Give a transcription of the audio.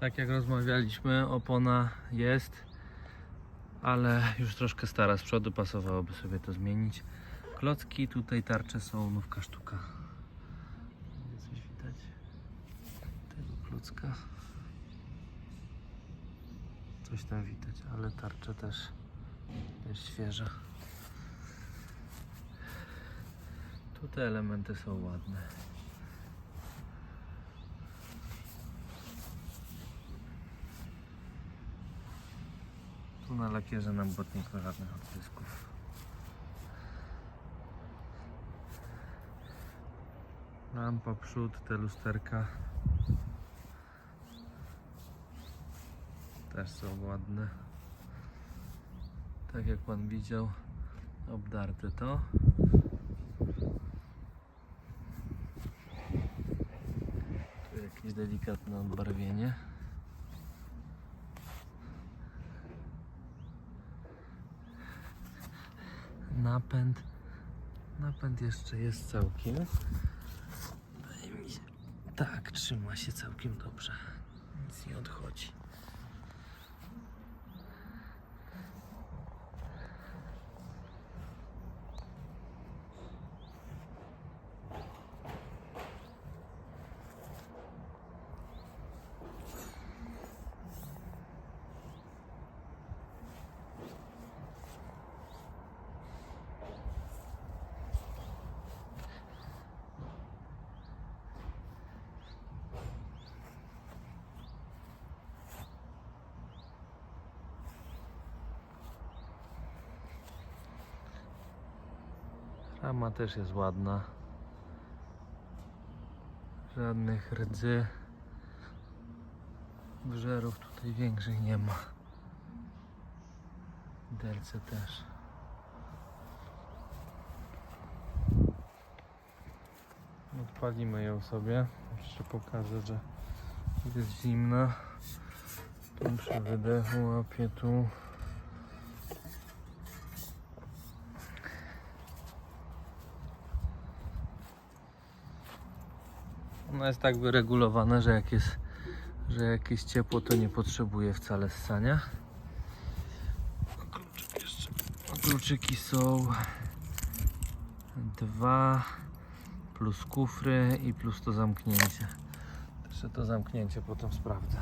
Tak jak rozmawialiśmy, opona jest, ale już troszkę stara z przodu, pasowałoby sobie to zmienić. Klocki, tutaj tarcze są nówka sztuka. Coś widać? Tego klocka. Coś tam widać, ale tarcze też jest świeże. Tu te elementy są ładne. Na lakierze nam botnik ma żadnych odcisków. Lampa, przód, te lusterka też są ładne. Tak jak pan widział, obdarte to. Tu jakieś delikatne odbarwienie. Napęd. Napęd jeszcze jest całkiem. Tak, trzyma się całkiem dobrze. Nic nie odchodzi. Rama też jest ładna. Żadnych rdzy. Wżerów tutaj większych nie ma. Delce też. Odpalimy ją sobie. Jeszcze pokażę, że jest zimna. Tu przy wydechu łapie tu. Ona jest tak wyregulowana, że jak jest, że jak jest ciepło, to nie potrzebuje wcale ssania. Kluczyki są dwa plus kufry i plus to zamknięcie. Jeszcze to zamknięcie potem sprawdzę.